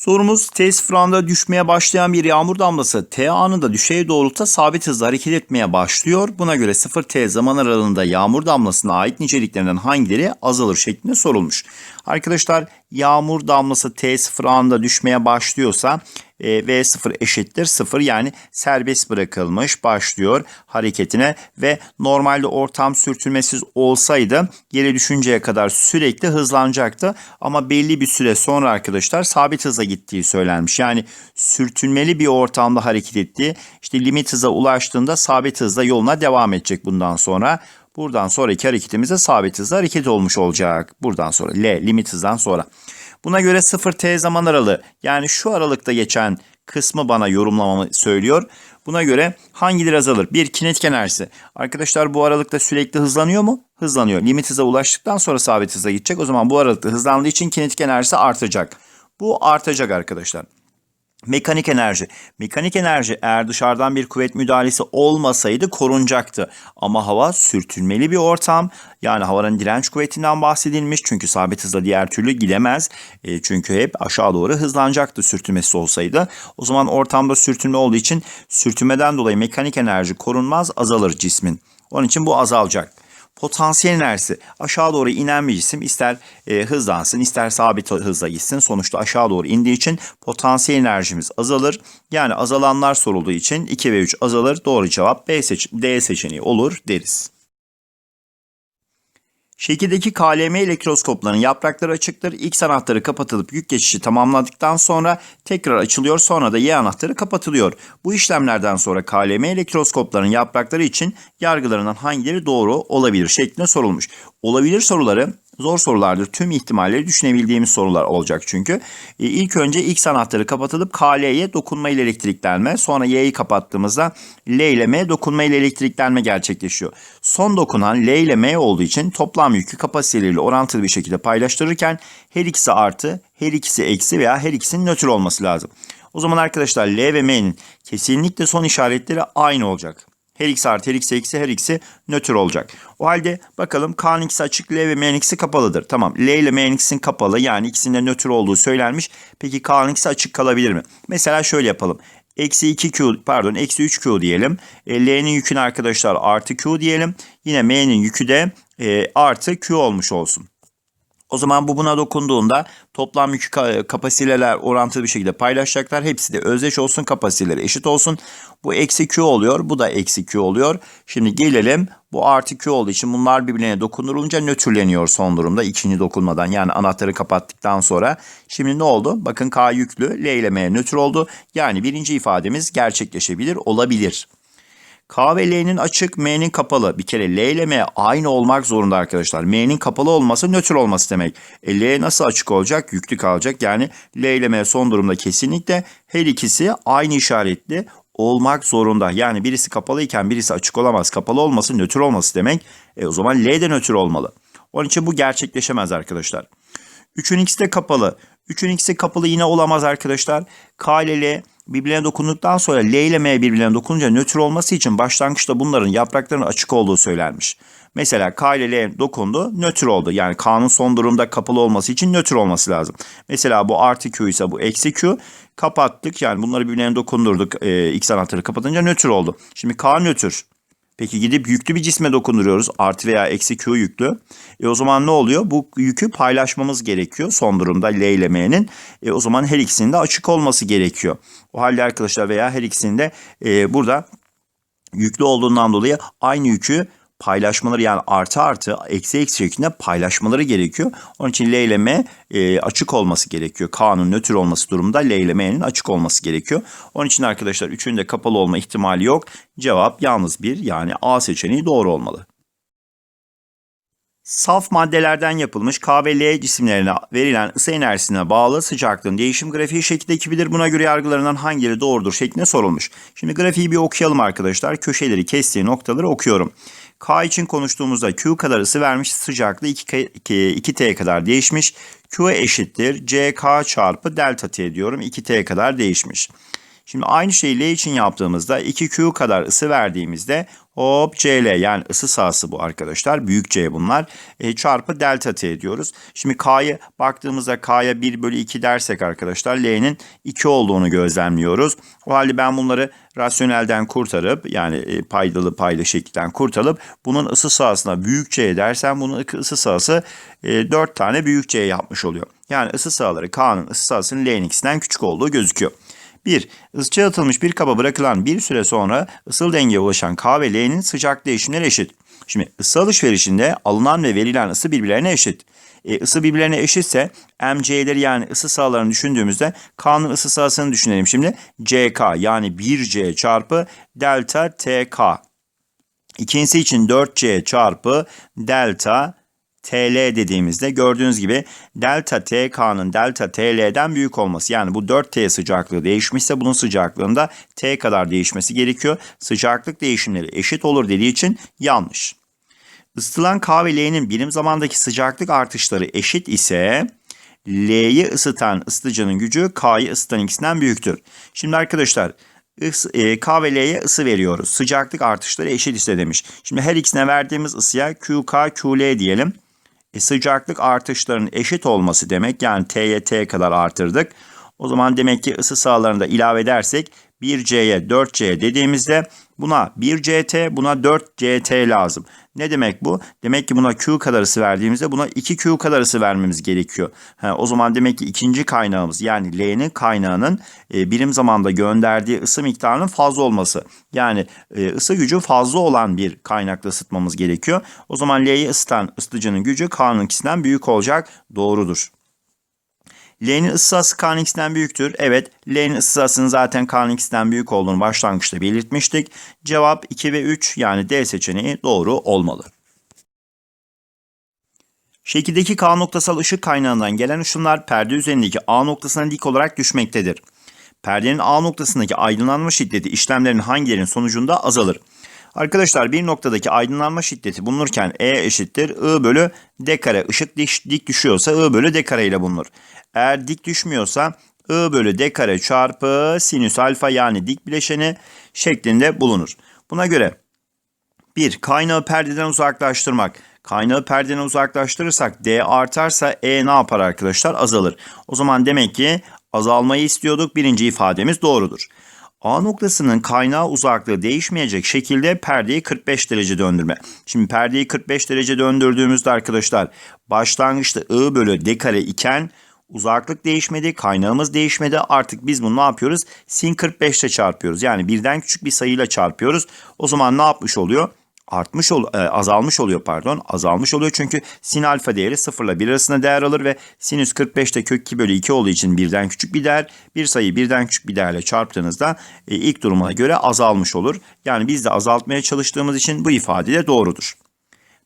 Sorumuz T sıfırında düşmeye başlayan bir yağmur damlası T anında düşey doğrultuda sabit hızla hareket etmeye başlıyor. Buna göre 0T zaman aralığında yağmur damlasına ait niceliklerinden hangileri azalır şeklinde sorulmuş. Arkadaşlar yağmur damlası T sıfır anında düşmeye başlıyorsa e, V0 eşittir 0 yani serbest bırakılmış başlıyor hareketine ve normalde ortam sürtünmesiz olsaydı yere düşünceye kadar sürekli hızlanacaktı ama belli bir süre sonra arkadaşlar sabit hıza gittiği söylenmiş. Yani sürtünmeli bir ortamda hareket ettiği işte limit hıza ulaştığında sabit hızla yoluna devam edecek bundan sonra. Buradan sonraki hareketimize sabit hızla hareket olmuş olacak. Buradan sonra L limit hızdan sonra. Buna göre 0T zaman aralığı yani şu aralıkta geçen kısmı bana yorumlamamı söylüyor. Buna göre hangileri azalır? Bir kinetik enerjisi. Arkadaşlar bu aralıkta sürekli hızlanıyor mu? Hızlanıyor. Limit hıza ulaştıktan sonra sabit hıza gidecek. O zaman bu aralıkta hızlandığı için kinetik enerjisi artacak. Bu artacak arkadaşlar. Mekanik enerji. Mekanik enerji eğer dışarıdan bir kuvvet müdahalesi olmasaydı korunacaktı. Ama hava sürtünmeli bir ortam. Yani havanın direnç kuvvetinden bahsedilmiş. Çünkü sabit hızla diğer türlü gidemez. E, çünkü hep aşağı doğru hızlanacaktı sürtünmesi olsaydı. O zaman ortamda sürtünme olduğu için sürtünmeden dolayı mekanik enerji korunmaz azalır cismin. Onun için bu azalacak potansiyel enerjisi aşağı doğru inen bir cisim ister e, hızlansın ister sabit hızla gitsin sonuçta aşağı doğru indiği için potansiyel enerjimiz azalır. Yani azalanlar sorulduğu için 2 ve 3 azalır. Doğru cevap B seç D seçeneği olur deriz. Şekildeki KLM elektroskopların yaprakları açıktır. X anahtarı kapatılıp yük geçişi tamamladıktan sonra tekrar açılıyor. Sonra da Y anahtarı kapatılıyor. Bu işlemlerden sonra KLM elektroskopların yaprakları için yargılarından hangileri doğru olabilir şeklinde sorulmuş. Olabilir soruları zor sorulardır. Tüm ihtimalleri düşünebildiğimiz sorular olacak çünkü. E, ilk önce X anahtarı kapatılıp KL'ye dokunma ile elektriklenme. Sonra Y'yi kapattığımızda L ile M dokunma ile elektriklenme gerçekleşiyor. Son dokunan L ile M olduğu için toplam yükü kapasiteleriyle orantılı bir şekilde paylaştırırken her ikisi artı, her ikisi eksi veya her ikisinin nötr olması lazım. O zaman arkadaşlar L ve M'nin kesinlikle son işaretleri aynı olacak. Her ikisi artı her ikisi eksi her ikisi nötr olacak. O halde bakalım K'nın ikisi açık L ve M'nin ikisi kapalıdır. Tamam L ile M'nin ikisinin kapalı yani ikisinde nötr olduğu söylenmiş. Peki K'nın ikisi açık kalabilir mi? Mesela şöyle yapalım. Eksi 2Q pardon eksi 3Q diyelim. E, L'nin yükünü arkadaşlar artı Q diyelim. Yine M'nin yükü de e, artı Q olmuş olsun. O zaman bu buna dokunduğunda toplam yük kapasiteler orantılı bir şekilde paylaşacaklar. Hepsi de özdeş olsun, kapasiteleri eşit olsun. Bu eksi Q oluyor, bu da eksi Q oluyor. Şimdi gelelim bu artı Q olduğu için bunlar birbirine dokunulunca nötrleniyor son durumda ikinci dokunmadan yani anahtarı kapattıktan sonra. Şimdi ne oldu? Bakın K yüklü, L ile M nötr oldu. Yani birinci ifademiz gerçekleşebilir, olabilir. K ve L'nin açık, M'nin kapalı. Bir kere L ile M aynı olmak zorunda arkadaşlar. M'nin kapalı olması nötr olması demek. E, L nasıl açık olacak? Yüklü kalacak. Yani L ile M son durumda kesinlikle her ikisi aynı işaretli olmak zorunda. Yani birisi kapalı iken birisi açık olamaz. Kapalı olması nötr olması demek. E, o zaman L de nötr olmalı. Onun için bu gerçekleşemez arkadaşlar. 3'ün ikisi de kapalı. 3'ün ikisi kapalı yine olamaz arkadaşlar. K ile L birbirine dokunduktan sonra L ile M birbirine dokununca nötr olması için başlangıçta bunların yapraklarının açık olduğu söylenmiş. Mesela K ile L dokundu, nötr oldu. Yani K'nın son durumda kapalı olması için nötr olması lazım. Mesela bu artı Q ise bu eksi Q. Kapattık yani bunları birbirine dokundurduk. E, X anahtarı kapatınca nötr oldu. Şimdi K nötr. Peki gidip yüklü bir cisme dokunduruyoruz. Artı veya eksi Q yüklü. E o zaman ne oluyor? Bu yükü paylaşmamız gerekiyor. Son durumda L ile M'nin. E o zaman her ikisinin de açık olması gerekiyor. O halde arkadaşlar veya her ikisinin de e, burada yüklü olduğundan dolayı aynı yükü paylaşmaları yani artı artı eksi eksi şeklinde paylaşmaları gerekiyor. Onun için L ile M e, açık olması gerekiyor. K'nın nötr olması durumunda L ile M'nin açık olması gerekiyor. Onun için arkadaşlar üçünün de kapalı olma ihtimali yok. Cevap yalnız bir yani A seçeneği doğru olmalı. Saf maddelerden yapılmış K ve L cisimlerine verilen ısı enerjisine bağlı sıcaklığın değişim grafiği şekildeki bilir. Buna göre yargılarından hangileri doğrudur şeklinde sorulmuş. Şimdi grafiği bir okuyalım arkadaşlar. Köşeleri kestiği noktaları okuyorum. K için konuştuğumuzda Q kadar ısı vermiş sıcaklığı 2, T kadar değişmiş. Q eşittir CK çarpı delta T diyorum 2T kadar değişmiş. Şimdi aynı şeyi L için yaptığımızda 2Q kadar ısı verdiğimizde Hop CL yani ısı sahası bu arkadaşlar. Büyük C bunlar. E, çarpı delta T diyoruz. Şimdi K'yı baktığımızda K'ya 1 bölü 2 dersek arkadaşlar L'nin 2 olduğunu gözlemliyoruz. O halde ben bunları rasyonelden kurtarıp yani e, paydalı paylı şekilden kurtarıp bunun ısı sahasına büyük C dersem bunun ısı sahası e, 4 tane büyük C yapmış oluyor. Yani ısı sahaları K'nın ısı sahasının L'nin ikisinden küçük olduğu gözüküyor. 1. Isıtçı atılmış bir kaba bırakılan bir süre sonra ısıl dengeye ulaşan K ve L'nin sıcak değişimleri eşit. Şimdi ısı alışverişinde alınan ve verilen ısı birbirlerine eşit. E, ısı birbirlerine eşitse MC'leri yani ısı sahalarını düşündüğümüzde K'nın ısı sahasını düşünelim şimdi. CK yani 1C çarpı delta TK. İkincisi için 4C çarpı delta TL dediğimizde gördüğünüz gibi delta TK'nın delta TL'den büyük olması. Yani bu 4T sıcaklığı değişmişse bunun sıcaklığında T kadar değişmesi gerekiyor. Sıcaklık değişimleri eşit olur dediği için yanlış. Isıtılan K ve L'nin birim zamandaki sıcaklık artışları eşit ise L'yi ısıtan ısıtıcının gücü K'yı ısıtan ikisinden büyüktür. Şimdi arkadaşlar e, K ve L'ye ısı veriyoruz. Sıcaklık artışları eşit ise demiş. Şimdi her ikisine verdiğimiz ısıya QK, QL diyelim. E, sıcaklık artışlarının eşit olması demek. Yani T'ye T kadar artırdık. O zaman demek ki ısı sahalarını da ilave edersek 1C'ye 4C dediğimizde buna 1CT buna 4CT lazım. Ne demek bu? Demek ki buna Q kadar ısı verdiğimizde buna 2Q kadar ısı vermemiz gerekiyor. Ha, o zaman demek ki ikinci kaynağımız yani L'nin kaynağının e, birim zamanda gönderdiği ısı miktarının fazla olması. Yani e, ısı gücü fazla olan bir kaynakla ısıtmamız gerekiyor. O zaman L'yi ısıtan ısıtıcının gücü K'nınkisinden büyük olacak. Doğrudur. L'nin ısı sahası K'nın büyüktür. Evet, L'nin ısı sahasının zaten K'nın büyük olduğunu başlangıçta belirtmiştik. Cevap 2 ve 3 yani D seçeneği doğru olmalı. Şekildeki K noktasal ışık kaynağından gelen ışınlar perde üzerindeki A noktasına dik olarak düşmektedir. Perdenin A noktasındaki aydınlanma şiddeti işlemlerin hangilerinin sonucunda azalır? Arkadaşlar bir noktadaki aydınlanma şiddeti bulunurken E eşittir I bölü D kare. Işık dik, dik düşüyorsa I bölü D kare ile bulunur. Eğer dik düşmüyorsa I bölü D kare çarpı sinüs alfa yani dik bileşeni şeklinde bulunur. Buna göre 1. Kaynağı perdeden uzaklaştırmak. Kaynağı perdeden uzaklaştırırsak D artarsa E ne yapar arkadaşlar? Azalır. O zaman demek ki azalmayı istiyorduk. Birinci ifademiz doğrudur. A noktasının kaynağı uzaklığı değişmeyecek şekilde perdeyi 45 derece döndürme. Şimdi perdeyi 45 derece döndürdüğümüzde arkadaşlar başlangıçta I bölü D kare iken uzaklık değişmedi, kaynağımız değişmedi. Artık biz bunu ne yapıyoruz? Sin 45 ile çarpıyoruz. Yani birden küçük bir sayıyla çarpıyoruz. O zaman ne yapmış oluyor? Artmış ol, e, azalmış oluyor pardon. Azalmış oluyor çünkü sin alfa değeri 0 ile 1 arasında değer alır ve sinüs 45'te kök 2 bölü 2 olduğu için birden küçük bir değer. Bir sayıyı birden küçük bir değerle çarptığınızda e, ilk durumuna göre azalmış olur. Yani biz de azaltmaya çalıştığımız için bu ifade de doğrudur.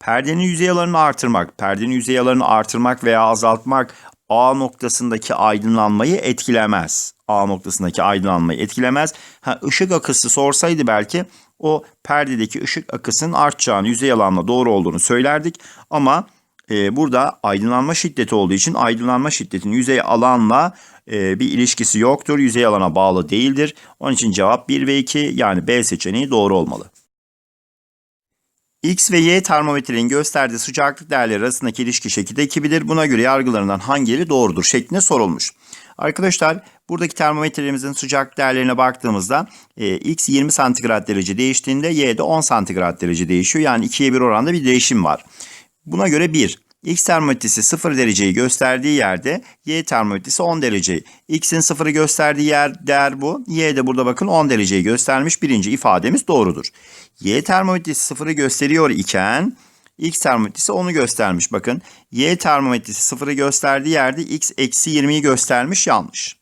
Perdenin yüzey alanını artırmak, perdenin yüzey alanını artırmak veya azaltmak A noktasındaki aydınlanmayı etkilemez. A noktasındaki aydınlanmayı etkilemez. Ha, ışık akısı sorsaydı belki o perdedeki ışık akısının artacağını, yüzey alanla doğru olduğunu söylerdik. Ama e, burada aydınlanma şiddeti olduğu için aydınlanma şiddetinin yüzey alanla e, bir ilişkisi yoktur. Yüzey alana bağlı değildir. Onun için cevap 1 ve 2 yani B seçeneği doğru olmalı. X ve Y termometrenin gösterdiği sıcaklık değerleri arasındaki ilişki şekilde 2'bidir. Buna göre yargılarından hangileri doğrudur şeklinde sorulmuş. Arkadaşlar buradaki termometremizin sıcaklık değerlerine baktığımızda e, X 20 santigrat derece değiştiğinde Y de 10 santigrat derece değişiyor. Yani 2'ye 1 oranda bir değişim var. Buna göre 1. X termometresi 0 dereceyi gösterdiği yerde Y termometresi 10 dereceyi. X'in 0'ı gösterdiği yer değer bu. Y de burada bakın 10 dereceyi göstermiş. Birinci ifademiz doğrudur. Y termometresi 0'ı gösteriyor iken X termometresi 10'u göstermiş. Bakın Y termometresi 0'ı gösterdiği yerde X eksi 20'yi göstermiş yanlış.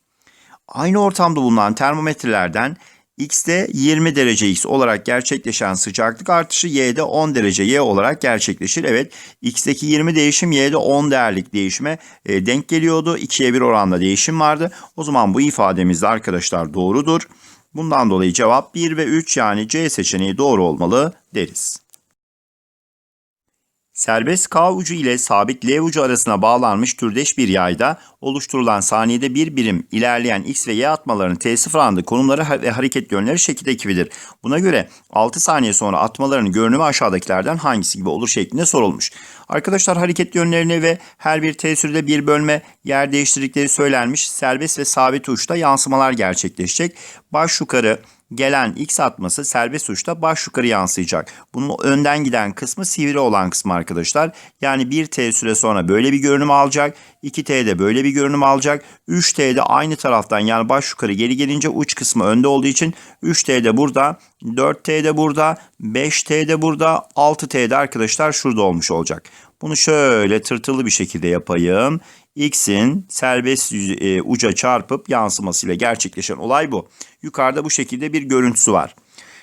Aynı ortamda bulunan termometrelerden X'de 20 derece X olarak gerçekleşen sıcaklık artışı Y'de 10 derece Y olarak gerçekleşir. Evet X'deki 20 değişim Y'de 10 değerlik değişime e, denk geliyordu. 2'ye 1 oranda değişim vardı. O zaman bu ifademiz de arkadaşlar doğrudur. Bundan dolayı cevap 1 ve 3 yani C seçeneği doğru olmalı deriz. Serbest K ucu ile sabit L ucu arasına bağlanmış türdeş bir yayda oluşturulan saniyede bir birim ilerleyen X ve Y atmalarının T0 anında konumları ve hareket yönleri şekilde gibidir. Buna göre 6 saniye sonra atmalarının görünümü aşağıdakilerden hangisi gibi olur şeklinde sorulmuş. Arkadaşlar hareket yönlerini ve her bir T sürede bir bölme yer değiştirdikleri söylenmiş. Serbest ve sabit uçta yansımalar gerçekleşecek. Baş yukarı gelen X atması serbest uçta baş yukarı yansıyacak. Bunun önden giden kısmı sivri olan kısmı arkadaşlar. Yani 1T süre sonra böyle bir görünüm alacak. 2T'de böyle bir görünüm alacak. 3T'de aynı taraftan yani baş yukarı geri gelince uç kısmı önde olduğu için 3T'de burada, 4T'de burada, 5T'de burada, 6T'de arkadaşlar şurada olmuş olacak. Bunu şöyle tırtılı bir şekilde yapayım. X'in serbest e, uca çarpıp yansımasıyla gerçekleşen olay bu. Yukarıda bu şekilde bir görüntüsü var.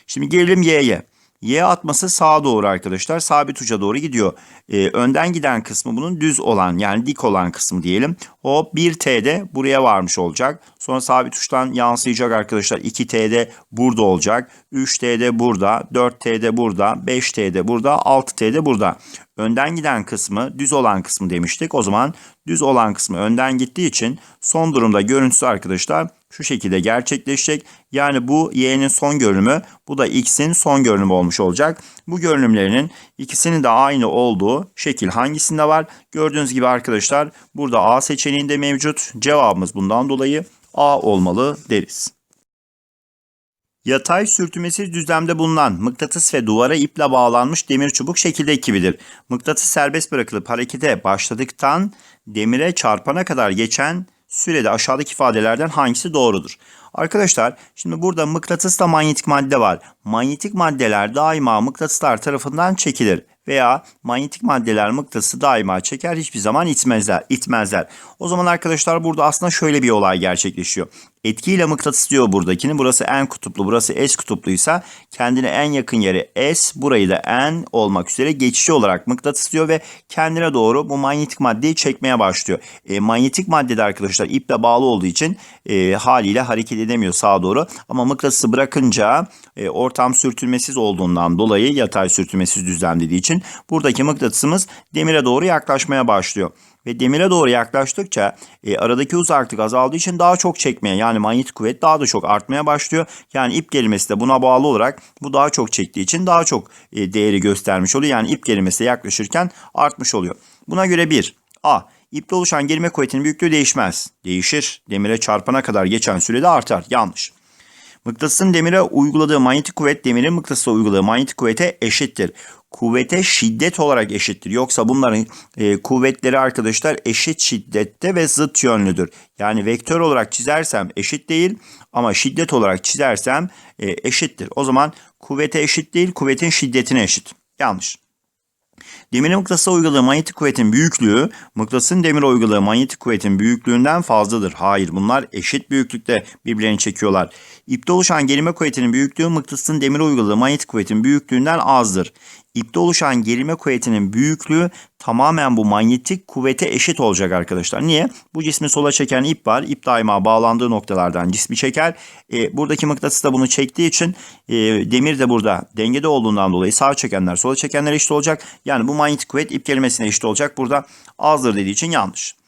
Şimdi gelelim Y'ye. Y atması sağa doğru arkadaşlar. Sabit uca doğru gidiyor. Ee, önden giden kısmı bunun düz olan yani dik olan kısmı diyelim. O 1T'de buraya varmış olacak. Sonra sabit uçtan yansıyacak arkadaşlar. 2T'de burada olacak. 3T'de burada. 4T'de burada. 5T'de burada. 6T'de burada. Önden giden kısmı düz olan kısmı demiştik. O zaman düz olan kısmı önden gittiği için son durumda görüntüsü arkadaşlar şu şekilde gerçekleşecek. Yani bu y'nin son görünümü, bu da x'in son görünümü olmuş olacak. Bu görünümlerinin ikisinin de aynı olduğu şekil hangisinde var? Gördüğünüz gibi arkadaşlar burada A seçeneğinde mevcut. Cevabımız bundan dolayı A olmalı deriz. Yatay sürtünmesiz düzlemde bulunan mıknatıs ve duvara iple bağlanmış demir çubuk şekilde gibidir. Mıknatıs serbest bırakılıp harekete başladıktan demire çarpana kadar geçen sürede aşağıdaki ifadelerden hangisi doğrudur? Arkadaşlar şimdi burada mıknatısla manyetik madde var. Manyetik maddeler daima mıknatıslar tarafından çekilir veya manyetik maddeler mıknatısı daima çeker hiçbir zaman itmezler. itmezler. O zaman arkadaşlar burada aslında şöyle bir olay gerçekleşiyor. Etkiyle mıknatıs diyor buradakini. Burası N kutuplu, burası S kutupluysa kendine en yakın yeri S, burayı da N olmak üzere geçici olarak mıknatıs diyor ve kendine doğru bu manyetik maddeyi çekmeye başlıyor. E, manyetik maddede arkadaşlar iple bağlı olduğu için e, haliyle hareket edemiyor sağa doğru. Ama mıknatısı bırakınca e, ortam sürtünmesiz olduğundan dolayı yatay sürtünmesiz düzlem dediği için buradaki mıknatısımız demire doğru yaklaşmaya başlıyor ve demire doğru yaklaştıkça e, aradaki uzaklık azaldığı için daha çok çekmeye yani manyetik kuvvet daha da çok artmaya başlıyor. Yani ip gerilmesi de buna bağlı olarak bu daha çok çektiği için daha çok e, değeri göstermiş oluyor. Yani ip gerilmesi yaklaşırken artmış oluyor. Buna göre 1. A. İpte oluşan gerilme kuvvetinin büyüklüğü değişmez. Değişir. Demire çarpana kadar geçen sürede artar. Yanlış. Mıknatısın demire uyguladığı manyetik kuvvet demirin mıknatısa uyguladığı manyetik kuvvete eşittir. Kuvvete şiddet olarak eşittir. Yoksa bunların e, kuvvetleri arkadaşlar eşit şiddette ve zıt yönlüdür. Yani vektör olarak çizersem eşit değil ama şiddet olarak çizersem e, eşittir. O zaman kuvvete eşit değil kuvvetin şiddetine eşit. Yanlış. Demirin mıknatısa uyguladığı manyetik kuvvetin büyüklüğü mıknatısın demire uyguladığı manyetik kuvvetin büyüklüğünden fazladır. Hayır bunlar eşit büyüklükte birbirlerini çekiyorlar. İpte oluşan gerilme kuvvetinin büyüklüğü mıknatısın demire uyguladığı manyetik kuvvetin büyüklüğünden azdır. İpte oluşan gerilme kuvvetinin büyüklüğü tamamen bu manyetik kuvvete eşit olacak arkadaşlar. Niye? Bu cismi sola çeken ip var. İp daima bağlandığı noktalardan cismi çeker. E, buradaki mıknatıs da bunu çektiği için e, demir de burada dengede olduğundan dolayı sağ çekenler sola çekenler eşit olacak. Yani bu manyetik kuvvet ip kelimesine eşit olacak. Burada azdır dediği için yanlış.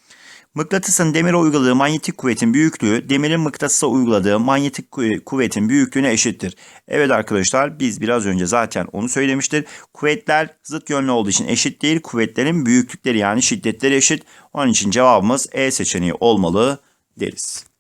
Mıknatısın demire uyguladığı manyetik kuvvetin büyüklüğü demirin mıknatısa uyguladığı manyetik kuvvetin büyüklüğüne eşittir. Evet arkadaşlar biz biraz önce zaten onu söylemiştir. Kuvvetler zıt yönlü olduğu için eşit değil. Kuvvetlerin büyüklükleri yani şiddetleri eşit. Onun için cevabımız E seçeneği olmalı deriz.